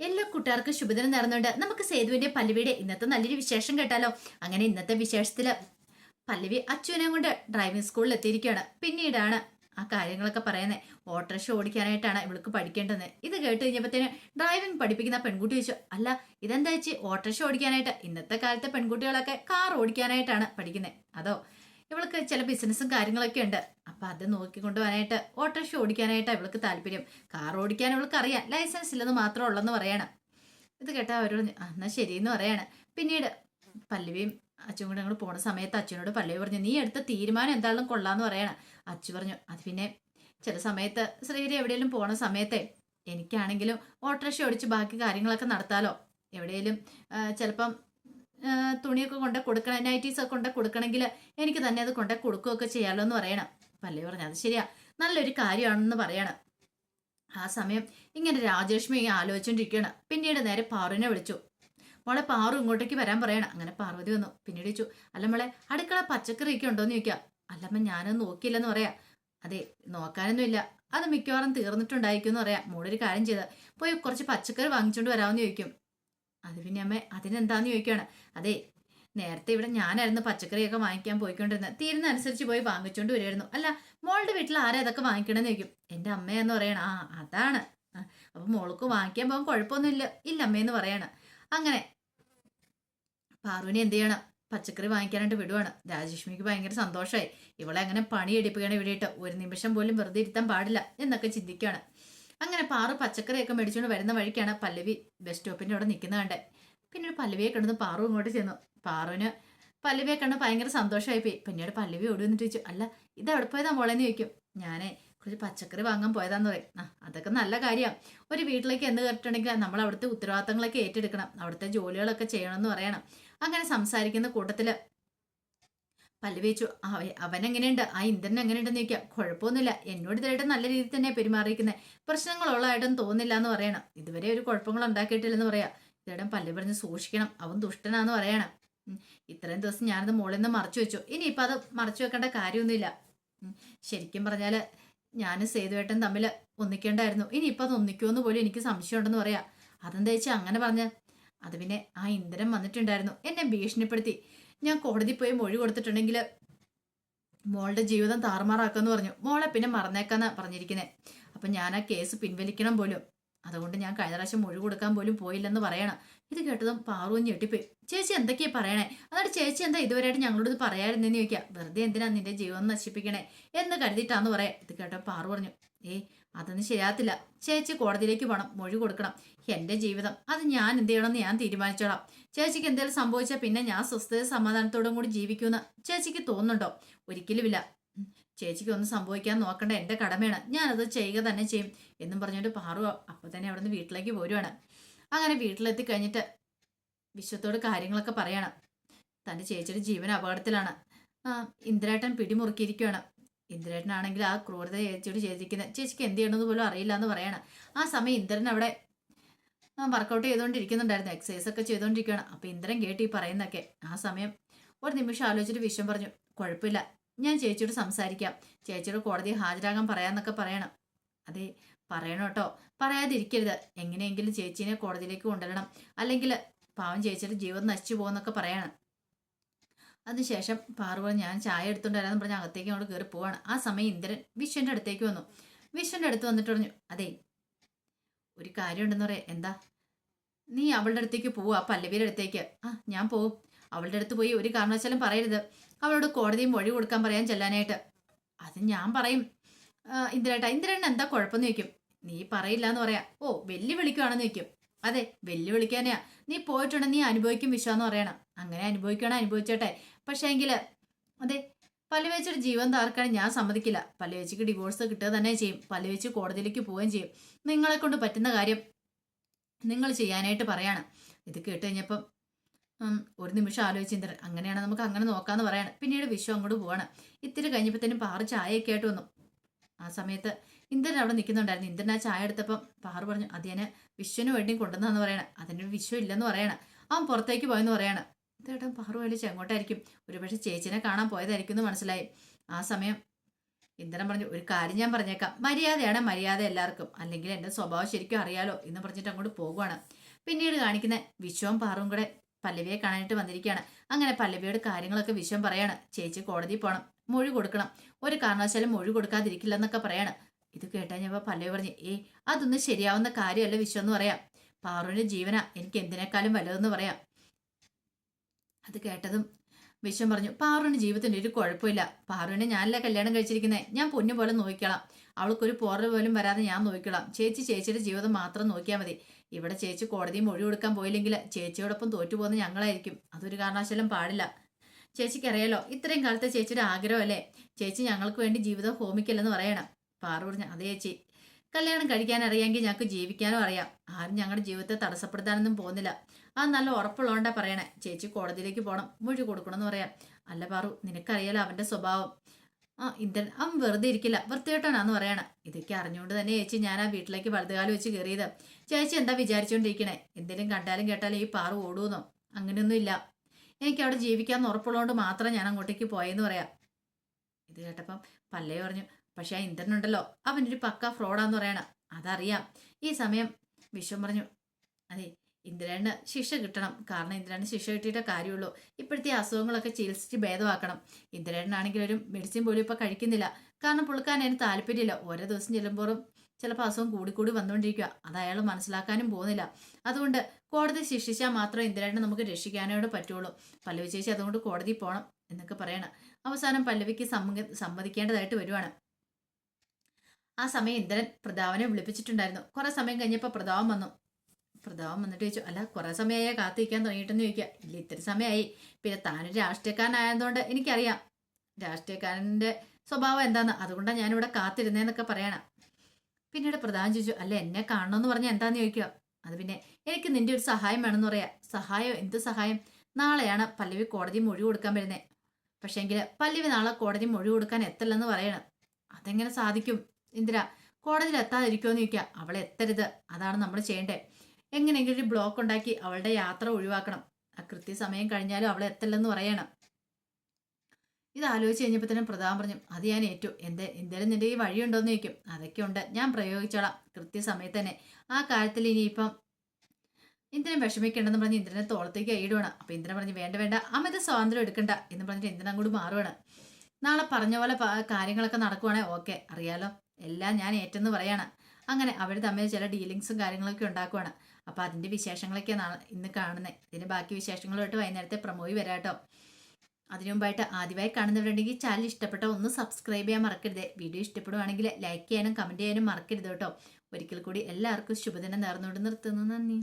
എല്ലാ കൂട്ടുകാർക്കും ശുഭദിനം നടന്നുണ്ട് നമുക്ക് സേതുവിന്റെ പല്ലവിയുടെ ഇന്നത്തെ നല്ലൊരു വിശേഷം കേട്ടാലോ? അങ്ങനെ ഇന്നത്തെ വിശേഷത്തിൽ പല്ലവി അച്ഛനെ കൊണ്ട് ഡ്രൈവിംഗ് സ്കൂളിൽ എത്തിയിരിക്കുകയാണ്. പിന്നീടാണ് ആ കാര്യങ്ങളൊക്കെ പറയുന്നത്. ഓട്ടോറിക്ഷ ഓടിക്കാനായിട്ടാണ് ഇവൾക്ക് പഠിക്കേണ്ടത്. ഇത് കേട്ട് കഴിഞ്ഞപ്പോഴത്തേന് ഡ്രൈവിംഗ് പഠിപ്പിക്കുന്ന പെൺകുട്ടി ചോദിച്ചു അല്ല ഇതെന്താ വെച്ച് ഓട്ടോറിക്ഷ ഓടിക്കാനായിട്ട് ഇന്നത്തെ കാലത്തെ പെൺകുട്ടികളൊക്കെ കാർ ഓടിക്കാനായിട്ടാണ് പഠിക്കുന്നത്. അതോ ഇവൾക്ക് ചില ബിസിനസ്സും കാര്യങ്ങളൊക്കെ ഉണ്ട്. അപ്പൊ അത് നോക്കിക്കൊണ്ടുപോകാനായിട്ട് ഓട്ടോറിക്ഷ ഓടിക്കാനായിട്ടാണ് ഇവൾക്ക് താല്പര്യം. കാർ ഓടിക്കാൻ ഇവൾക്ക് അറിയാം ലൈസൻസ് ഇല്ലെന്ന് മാത്രം ഉള്ളെന്ന് പറയാണ്. ഇത് കേട്ടാ അവരോട് എന്നാ ശരി എന്ന് ശരിയെന്ന് പറയാണ്. പിന്നീട് പല്ലവിയും അച്ഛനും കൂടെ ഞങ്ങൾ പോണ സമയത്ത് അച്ഛനോട് പല്ലവി പറഞ്ഞു നീ എടുത്ത തീരുമാനം എന്താണെന്നും കൊള്ളാന്ന് പറയാണ്. അച്ഛൻ പറഞ്ഞു അത് പിന്നെ ചില സമയത്ത് ശ്രീരി എവിടെയെങ്കിലും പോണ സമയത്തെ എനിക്കാണെങ്കിലും ഓട്ടോറിക്ഷ ഓടിച്ച് ബാക്കി കാര്യങ്ങളൊക്കെ നടത്താലോ. എവിടെയെങ്കിലും ചിലപ്പം തുണിയൊക്കെ കൊണ്ട് കൊടുക്കണം നൈറ്റീസ് ഒക്കെ കൊണ്ട് കൊടുക്കണമെങ്കിൽ എനിക്ക് തന്നെ അത് കൊണ്ട് കൊടുക്കുകയൊക്കെ ചെയ്യാമല്ലോ എന്ന് പറയണം. പല്ലവി പറഞ്ഞു അത് ശരിയാ. നല്ലൊരു കാര്യമാണെന്ന് പറയണം. ആ സമയം ഇങ്ങനെ രാജലക്ഷ്മി ആലോചിച്ചുകൊണ്ടിരിക്കുകയാണ് പിന്നീട് നേരെ പാറുവിനെ വിളിച്ചു. മോളെ പാറു ഇങ്ങോട്ടേക്ക് വരാൻ പറയണം. അങ്ങനെ പാർവതി വന്നു. പിന്നീട് ചോദിച്ചു അല്ല മോളെ അടുക്കള പച്ചക്കറിയൊക്കെ ഉണ്ടോന്ന് ചോദിക്കാം. അല്ലമ്മ ഞാനൊന്നും നോക്കിയില്ലെന്ന് പറയാ. അതെ നോക്കാനൊന്നുമില്ല അത് മിക്കവാറും തീർന്നിട്ടുണ്ടായിരിക്കും എന്ന് പറയാം. മോളൊരു കാര്യം ചെയ്ത്. പോയി കുറച്ച് പച്ചക്കറി വാങ്ങിച്ചുകൊണ്ട് വരാമെന്ന് ചോദിക്കും. അത് പിന്നെ അമ്മ അതിനെന്താന്ന് ചോദിക്കുകയാണ് അതെ നേരത്തെ ഇവിടെ ഞാനായിരുന്നു പച്ചക്കറിയൊക്കെ വാങ്ങിക്കാൻ പോയിക്കൊണ്ടിരുന്നത്. തീരുന്ന അനുസരിച്ച് പോയി വാങ്ങിച്ചുകൊണ്ട് വരുമായിരുന്നു അല്ല മോളുടെ വീട്ടിൽ ആരാ ഇതൊക്കെ വാങ്ങിക്കണമെന്ന് ചോദിക്കും. എന്റെ അമ്മയെന്ന് പറയണം. ആ അതാണ്. അപ്പം മോൾക്ക് വാങ്ങിക്കാൻ പോകാൻ കുഴപ്പമൊന്നുമില്ല. ഇല്ല അമ്മയെന്ന് പറയണം. അങ്ങനെ പാർവിനെ എന്ത് ചെയ്യണം? പച്ചക്കറി വാങ്ങിക്കാനായിട്ട് വിടുവാണ്. രാജലക്ഷ്മിക്ക് ഭയങ്കര സന്തോഷമായി ഇവളെ അങ്ങനെ പണി എടുപ്പിക്കണം ഇവിടെയിട്ട് ഒരു നിമിഷം പോലും വെറുതെ ഇരുത്താൻ പാടില്ല എന്നൊക്കെ ചിന്തിക്കുകയാണ് അങ്ങനെ പാറു പച്ചക്കറിയൊക്കെ മേടിച്ചുകൊണ്ട് വരുന്ന വഴിക്കാണ് പല്ലവി ബസ് സ്റ്റോപ്പിന്റെ അവിടെ നിൽക്കുന്നത് കണ്ടേ. പിന്നീട് പല്ലവിയെ കണ്ടു പാറു ഇങ്ങോട്ട് ചെന്നു. പാറുവിന് പല്ലവിയെ കണ്ട് ഭയങ്കര സന്തോഷമായി പോയി. പിന്നീട് പല്ലവി ഓടി വന്നിട്ട് ചോദിച്ചു അല്ല ഇത് എവിടെ പോയതാ മോളെന്ന് ചോദിക്കും. ഞാനേ കുറച്ച് പച്ചക്കറി വാങ്ങാൻ പോയതാന്ന് പറയും. ആ അതൊക്കെ നല്ല കാര്യമാണ് ഒരു വീട്ടിലേക്ക് എന്ത് കയറിയിട്ടുണ്ടെങ്കിൽ നമ്മൾ അവിടുത്തെ ഉത്തരവാദിത്തങ്ങളൊക്കെ ഏറ്റെടുക്കണം. അവിടുത്തെ ജോലികളൊക്കെ ചെയ്യണമെന്ന് പറയണം. അങ്ങനെ സംസാരിക്കുന്ന കൂട്ടത്തിൽ പല്ലവിച്ചു അവൻ എങ്ങനെയുണ്ട് ആ ഇന്ദ്രൻ എങ്ങനെയുണ്ടെന്ന് ചോദിക്കാം. കുഴപ്പമൊന്നുമില്ല. എന്നോട് ഇതായിട്ട് നല്ല രീതിയിൽ തന്നെ പെരുമാറിയിരിക്കുന്നത് പ്രശ്നങ്ങളുള്ളതായിട്ടൊന്നും തോന്നില്ല എന്ന് പറയണം. ഇതുവരെ ഒരു കുഴപ്പങ്ങൾ ഉണ്ടാക്കിയിട്ടില്ലെന്ന് പറയാം. ഇതേടം പല്ല് പറഞ്ഞ് സൂക്ഷിക്കണം. അവൻ ദുഷ്ടനാന്ന് പറയണം. ഇത്രയും ദിവസം ഞാനത് മുകളിൽ നിന്ന് മറച്ചു വെച്ചു. ഇനിയിപ്പോൾ അത് മറച്ചു വെക്കേണ്ട കാര്യമൊന്നുമില്ല. ശരിക്കും പറഞ്ഞാൽ ഞാനും സേതുവേട്ടൻ തമ്മിൽ ഒന്നിക്കേണ്ടായിരുന്നു. ഇനിയിപ്പോൾ അത് ഒന്നിക്കുമെന്ന് പോലും എനിക്ക് സംശയമുണ്ടെന്ന് പറയാം. അതെന്താ വെച്ചാൽ അങ്ങനെ പറഞ്ഞ്? അത് പിന്നെ ആ ഇന്ദ്രൻ വന്നിട്ടുണ്ടായിരുന്നു. എന്നെ ഭീഷണിപ്പെടുത്തി. ഞാൻ കോടതി പോയി മൊഴി കൊടുത്തിട്ടുണ്ടെങ്കിൽ മോളുടെ ജീവിതം താറുമാറാക്കുമെന്ന് പറഞ്ഞു. മോളെ പിന്നെ മറന്നേക്കാന്നാ പറഞ്ഞിരിക്കുന്നത് അപ്പം ഞാൻ ആ കേസ് പിൻവലിക്കണം പോലും. അതുകൊണ്ട് ഞാൻ കഴിഞ്ഞ പ്രാവശ്യം മൊഴി കൊടുക്കാൻ പോലും പോയില്ലെന്ന് പറയണം. ഇത് കേട്ടതും പാറുവും ഞെട്ടിപ്പോയി. ചേച്ചി എന്തൊക്കെയാ പറയണേ? അതായത് ചേച്ചി എന്താ ഇതുവരെയായിട്ട് ഞങ്ങളോട് പറയാറുണ്ടെന്ന് ചോദിക്കാം. വെറുതെ എന്തിനാ നിന്റെ ജീവൻ നശിപ്പിക്കണേ എന്ന് കരുതിയിട്ടാന്ന് പറയാം. ഇത് കേട്ടോ പാറു പറഞ്ഞു ഏയ് അതൊന്നും ശരിയാത്തില്ല ചേച്ചി കോടതിയിലേക്ക് പോകണം മൊഴി കൊടുക്കണം. എന്റെ ജീവിതം അത് ഞാൻ എന്ത് ചെയ്യണമെന്ന് ഞാൻ തീരുമാനിച്ചോളാം. ചേച്ചിക്ക് എന്തെങ്കിലും സംഭവിച്ചാൽ പിന്നെ ഞാൻ സ്വസ്ഥത സമാധാനത്തോടും കൂടി ജീവിക്കുമെന്ന് ചേച്ചിക്ക് തോന്നുന്നുണ്ടോ? ഒരിക്കലുമില്ല. ഉം, ചേച്ചിക്ക് ഒന്നും സംഭവിക്കാൻ നോക്കണ്ട എന്റെ കടമയാണ്. ഞാനത് ചെയ്യുക തന്നെ ചെയ്യും എന്നും പറഞ്ഞുകൊണ്ട് പാറു അപ്പോൾ തന്നെ അവിടെ നിന്ന് വീട്ടിലേക്ക് പോരുവാണ്. അങ്ങനെ വീട്ടിലെത്തി കഴിഞ്ഞിട്ട് വിശ്വത്തോട് കാര്യങ്ങളൊക്കെ പറയണം. തന്റെ ചേച്ചിയുടെ ജീവൻ അപകടത്തിലാണ്. ഇന്ദിരേട്ടൻ ഇന്ദ്രേട്ടൻ പിടിമുറുക്കിയിരിക്കുകയാണ് ഇന്ദ്രേട്ടനാണെങ്കിൽ ആ ക്രൂരത ചേച്ചിയോട് ചെയ്തിരിക്കുന്നത് ചേച്ചിക്ക് എന്ത് ചെയ്യണമെന്ന് പോലും അറിയില്ല എന്ന് പറയണം. ആ സമയം ഇന്ദ്രൻ അവിടെ വർക്കൗട്ട് ചെയ്തുകൊണ്ടിരിക്കുന്നുണ്ടായിരുന്നു എക്സസൈസ് ഒക്കെ ചെയ്തുകൊണ്ടിരിക്കുകയാണ് അപ്പോൾ ഇന്ദ്രൻ കേട്ട് ഈ പറയുന്നൊക്കെ ആ സമയം ഒരു നിമിഷം ആലോചിച്ചിട്ട് വിശ്വം പറഞ്ഞു കുഴപ്പമില്ല. ഞാൻ ചേച്ചിയോട് സംസാരിക്കാം. ചേച്ചിയുടെ കോടതി ഹാജരാകാൻ പറയാന്നൊക്കെ പറയണം. അതെ പറയണം കേട്ടോ. പറയാതിരിക്കരുത്. എങ്ങനെയെങ്കിലും ചേച്ചീനെ കോടതിയിലേക്ക് കൊണ്ടുവരണം. അല്ലെങ്കിൽ പാവം ചേച്ചിയുടെ ജീവിതം നശിച്ചു പോകുന്നൊക്കെ പറയണം. അതിനുശേഷം പാറുവ ഞാൻ ചായ എടുത്തുകൊണ്ടിരാന്ന് പറഞ്ഞ് അകത്തേക്ക് അങ്ങോട്ട് കയറി പോവാണ്. ആ സമയം ഇന്ദ്രൻ വിശ്വന്റെ അടുത്തേക്ക് വന്നു. വിശ്വന്റെ അടുത്ത് വന്നിട്ട് പറഞ്ഞു അതെ ഒരു കാര്യമുണ്ടെന്ന് പറയാം. എന്താ? നീ അവളുടെ അടുത്തേക്ക് പോവുക പല്ലവിയുടെ അടുത്തേക്ക്. ആ ഞാൻ പോവും. അവളുടെ അടുത്ത് പോയി ഒരു കാരണവശാലും പറയരുത്. അവളോട് കോടതിയും വഴി കൊടുക്കാൻ പറയാൻ ചെല്ലാനായിട്ട്. അത് ഞാൻ പറയും. ഇന്ദിരേട്ട ഇന്ദിരേട്ടൻ എന്താ കുഴപ്പമെന്ന് ചോദിക്കും. നീ പറയില്ല എന്ന് പറയാം. ഓ വെല്ലുവിളിക്കുവാണെന്ന് ചോദിക്കും. അതെ വെല്ലുവിളിക്കാനെയാ. നീ പോയിട്ടുണ്ടെ നീ അനുഭവിക്കും വിശ്വാസം പറയണം. അങ്ങനെ അനുഭവിക്കണം അനുഭവിച്ചോട്ടെ. പക്ഷേ എങ്കിൽ അതെ പല്ലുവേച്ചിയുടെ ജീവൻ താർക്കാൻ ഞാൻ സമ്മതിക്കില്ല. പല്ലുവേച്ചിക്ക് ഡിവോഴ്സ് കിട്ടുക തന്നെ ചെയ്യും. പല്ലുവേച്ചി കോടതിയിലേക്ക് പോവുകയും ചെയ്യും. നിങ്ങളെ കൊണ്ട് പറ്റുന്ന കാര്യം നിങ്ങൾ ചെയ്യാനായിട്ട് പറയാണ്. ഇത് കേട്ട് കഴിഞ്ഞപ്പം ഒരു നിമിഷം ആലോചിച്ച് ഇന്ദ്രൻ അങ്ങനെയാണ് നമുക്ക് അങ്ങനെ നോക്കാന്ന് പറയാണ്. പിന്നീട് വിശ്വം അങ്ങോട്ട് പോവാണ്. ഇത്തിരി കഴിഞ്ഞപ്പോഴത്തേനും പാറ ചായയൊക്കെ ആയിട്ട് വന്നു. ആ സമയത്ത് ഇന്ദ്രൻ അവിടെ നിൽക്കുന്നുണ്ടായിരുന്നു. ഇന്ദ്രൻ ആ ചായ എടുത്തപ്പം പാറു പറഞ്ഞു അതിനെ വിശ്വന് വേണ്ടി കൊണ്ടുവന്നാന്ന് പറയണം. അതിനൊരു വിശ്വം ഇല്ലെന്ന് പറയണം. അവൻ പുറത്തേക്ക് പോയെന്ന് പറയണം. ഇതേട്ടൻ പാറു വലിച്ച് എങ്ങോട്ടായിരിക്കും ഒരുപക്ഷെ ചേച്ചിനെ കാണാൻ പോയതായിരിക്കും എന്ന് മനസ്സിലായി. ആ സമയം ഇന്ദ്രൻ പറഞ്ഞു ഒരു കാര്യം ഞാൻ പറഞ്ഞേക്കാം. മര്യാദയാണ് മര്യാദ എല്ലാവർക്കും. അല്ലെങ്കിൽ എന്റെ സ്വഭാവം ശരിക്കും അറിയാലോ എന്ന് പറഞ്ഞിട്ട് അങ്ങോട്ട് പോകുവാണ്. പിന്നീട് കാണിക്കുന്ന വിശ്വവും പാറും കൂടെ പല്ലവിയെ കാണാനായിട്ട് വന്നിരിക്കുകയാണ്. അങ്ങനെ പല്ലവിയുടെ കാര്യങ്ങളൊക്കെ വിശ്വം പറയാണ്. ചേച്ചി കോടതി പോകണം മൊഴി കൊടുക്കണം. ഒരു കാരണവശാലും മൊഴി കൊടുക്കാതിരിക്കില്ലെന്നൊക്കെ പറയാണ്. ഇത് കേട്ടാഞ്ഞപ്പോ പല്ലവി പറഞ്ഞു ഏ അതൊന്നും ശരിയാവുന്ന കാര്യമല്ല വിശ്വം എന്ന് പറയാം. പാറുവിന് ജീവന. എനിക്ക് എന്തിനേക്കാളും വലുതെന്ന് പറയാം. അത് കേട്ടതും വിശ്വം പറഞ്ഞു പാറുവിന് ജീവിതത്തിന്റെ ഒരു കുഴപ്പമില്ല. പാറുവിനെ ഞാനല്ല കല്യാണം കഴിച്ചിരിക്കുന്നത് ഞാൻ പൊന്നു പോലെ നോക്കിക്കളാം. അവൾക്കൊരു പോറൽ പോലും വരാതെ ഞാൻ നോക്കിക്കളാം. ചേച്ചി ചേച്ചിയുടെ ജീവിതം മാത്രം നോക്കിയാൽ മതി. ഇവിടെ ചേച്ചി കോടതി മൊഴി കൊടുക്കാൻ പോയില്ലെങ്കിൽ ചേച്ചിയോടൊപ്പം തോറ്റുപോകുന്ന ഞങ്ങളായിരിക്കും. അതൊരു കാരണവശാലും പാടില്ല. ചേച്ചിക്കറിയാലോ ഇത്രയും കാലത്തെ ചേച്ചിയുടെ ആഗ്രഹം അല്ലേ ചേച്ചി ഞങ്ങൾക്ക് വേണ്ടി ജീവിതം ഹോമിക്കല്ലെന്ന് പറയണം. പാറു പറഞ്ഞു അതേ ചേച്ചി. കല്യാണം കഴിക്കാൻ അറിയാമെങ്കിൽ ഞങ്ങൾക്ക് ജീവിക്കാനും അറിയാം. ആരും ഞങ്ങളുടെ ജീവിതത്തെ തടസ്സപ്പെടുത്താനൊന്നും പോകുന്നില്ല. അത് നല്ല ഉറപ്പുള്ളതുകൊണ്ടാണ് പറയണേ. ചേച്ചി കോടതിയിലേക്ക് പോകണം മൊഴി കൊടുക്കണം എന്ന് പറയാം. അല്ല പാറു നിനക്കറിയാലോ അവന്റെ സ്വഭാവം. ആ ഇന്ദ്രൻ അവൻ വെറുതെ ഇരിക്കില്ല. വൃത്തികെട്ടനാന്ന് പറയണ. ഇതൊക്കെ അറിഞ്ഞുകൊണ്ട് തന്നെ ചേച്ചി ഞാൻ ആ വീട്ടിലേക്ക് വലതുകാലം വെച്ച് കയറിയത്. ചേച്ചി എന്താ വിചാരിച്ചുകൊണ്ടിരിക്കണേ എന്തെങ്കിലും കണ്ടാലും കേട്ടാലും ഈ പാറു ഓടുമെന്നോ അങ്ങനെയൊന്നും ഇല്ല. എനിക്ക് അവിടെ ജീവിക്കാൻ ഉറപ്പുള്ളതുകൊണ്ട് മാത്രം ഞാൻ അങ്ങോട്ടേക്ക് പോയെന്ന് പറയാം. ഇത് കേട്ടപ്പം പല്ലേ പറഞ്ഞു പക്ഷേ ആ ഇന്ദ്രനുണ്ടല്ലോ അവനൊരു പക്ക ഫ്രോഡാന്ന് പറയണ. അതറിയാം. ഈ സമയം വിശ്വം പറഞ്ഞു അതെ ഇന്ദ്രന് ശിക്ഷ കിട്ടണം. കാരണം ഇന്ദ്രന് ശിക്ഷ കിട്ടിയിട്ടേ കാര്യമുള്ളൂ. ഇപ്പോഴത്തെ അസുഖങ്ങളൊക്കെ ചികിത്സിച്ച് ഭേദമാക്കണം. ഇന്ദ്രനാണെങ്കിൽ ഒരു മെഡിസിൻ പോലും ഇപ്പൊ കഴിക്കുന്നില്ല. കാരണം പുള്ളിക്കാൻ അതിന് താല്പര്യമില്ല. ഓരോ ദിവസം ചെല്ലുമ്പോഴും ചിലപ്പോൾ അസുഖം കൂടിക്കൂടി വന്നുകൊണ്ടിരിക്കുക അത് അയാൾ മനസ്സിലാക്കാനും പോകുന്നില്ല. അതുകൊണ്ട് കോടതി ശിക്ഷിച്ചാൽ മാത്രം ഇന്ദ്രനെ നമുക്ക് രക്ഷിക്കാനോട് പറ്റുള്ളൂ. പല്ലവി ചേച്ചി അതുകൊണ്ട് കോടതി പോകണം എന്നൊക്കെ പറയണം. അവസാനം പല്ലവിക്ക് സമ്മ സമ്മതിക്കേണ്ടതായിട്ട് വരുവാണ്. ആ സമയം ഇന്ദ്രൻ പ്രതാപനെ വിളിപ്പിച്ചിട്ടുണ്ടായിരുന്നു. കുറെ സമയം കഴിഞ്ഞപ്പോൾ പ്രതാപം വന്നു. പ്രതാപം വന്നിട്ട് ചോദിച്ചു അല്ല കുറെ സമയമായി കാത്തിരിക്കാൻ തുടങ്ങിയിട്ടെന്ന് ചോദിക്കുക ഇല്ല ഇത്തിരി സമയമായി പിന്നെ താനൊരു രാഷ്ട്രീയക്കാരനായതുകൊണ്ട് എനിക്കറിയാം. രാഷ്ട്രീയക്കാരന്റെ സ്വഭാവം എന്താന്ന്. അതുകൊണ്ടാണ് ഞാനിവിടെ കാത്തിരുന്നേന്നൊക്കെ പറയണം. പിന്നീട് പ്രധാനം ചോദിച്ചു അല്ല എന്നെ കാണണമെന്ന് പറഞ്ഞാൽ എന്താന്ന് ചോദിക്കുക? അത് പിന്നെ എനിക്ക് നിന്റെ ഒരു സഹായം വേണമെന്ന് പറയാം. സഹായം? എന്ത് സഹായം? നാളെയാണ് പല്ലവി കോടതി മൊഴി കൊടുക്കാൻ വരുന്നത് പക്ഷേങ്കിൽ പല്ലവി നാളെ കോടതി മൊഴി കൊടുക്കാൻ എത്തില്ലെന്ന് പറയണം. അതെങ്ങനെ സാധിക്കും? ഇന്ദിര കോടതിയിൽ എത്താതിരിക്കുമെന്ന് ചോദിക്കുക അവളെ എത്തരുത്. അതാണ് നമ്മൾ ചെയ്യേണ്ടത് എങ്ങനെയെങ്കിലും ഒരു ബ്ലോക്ക് ഉണ്ടാക്കി അവളുടെ യാത്ര ഒഴിവാക്കണം. ആ കൃത്യസമയം കഴിഞ്ഞാലും അവളെ എത്തല്ലെന്ന് പറയണം. ഇത് ആലോചിച്ച് കഴിഞ്ഞപ്പോൾ തന്നെ പ്രധാൻ പറഞ്ഞു അത് ഞാൻ ഏറ്റു. എന്തേ എന്തേലും നിന്റെ ഈ വഴിയുണ്ടോയെന്ന് ചോദിക്കും. അതൊക്കെ ഉണ്ട്. ഞാൻ പ്രയോഗിച്ചോളാം. കൃത്യസമയത്ത് തന്നെ ആ കാര്യത്തിൽ ഇനിയിപ്പം ഇന്ദ്രൻ വിഷമിക്കേണ്ടെന്ന് പറഞ്ഞ് ഇന്ദ്രനെ തോളത്തേക്ക് കൈയിടുവാണ് അപ്പം ഇന്ദ്രൻ പറഞ്ഞ് വേണ്ട വേണ്ട. അമിത സ്വാതന്ത്ര്യം എടുക്കണ്ട. എന്ന് പറഞ്ഞിട്ട് ഇന്ദ്രൻ അങ്ങോട്ട് മാറുവാണ്. നാളെ പറഞ്ഞ പോലെ കാര്യങ്ങളൊക്കെ നടക്കുവാണെങ്കിൽ ഓക്കെ. അറിയാലോ. എല്ലാം ഞാൻ ഏറ്റെന്ന് പറയാണ്. അങ്ങനെ അവർ തമ്മിൽ ചില ഡീലിങ്സും കാര്യങ്ങളൊക്കെ ഉണ്ടാക്കുവാണ്. അപ്പൊ അതിന്റെ വിശേഷങ്ങളൊക്കെ ഇന്ന് കാണുന്നത് ഇതിന്റെ ബാക്കി വിശേഷങ്ങളുമായിട്ട് വൈകുന്നേരത്തെ പ്രമോയി വരാട്ടോ. അതിനു മുമ്പായിട്ട് ആദ്യമായി കാണുന്നവരുണ്ടെങ്കിൽ ചാനൽ ഇഷ്ടപ്പെട്ട ഒന്ന് സബ്സ്ക്രൈബ് ചെയ്യാൻ മറക്കരുത്. വീഡിയോ ഇഷ്ടപ്പെടുവാണെങ്കിൽ ലൈക്ക് ചെയ്യാനും കമന്റ് ചെയ്യാനും മറക്കരുത് കേട്ടോ. ഒരിക്കൽ കൂടി എല്ലാവർക്കും ശുഭദിനം നേർന്നുകൊണ്ട് നിർത്തുന്നു. നന്ദി.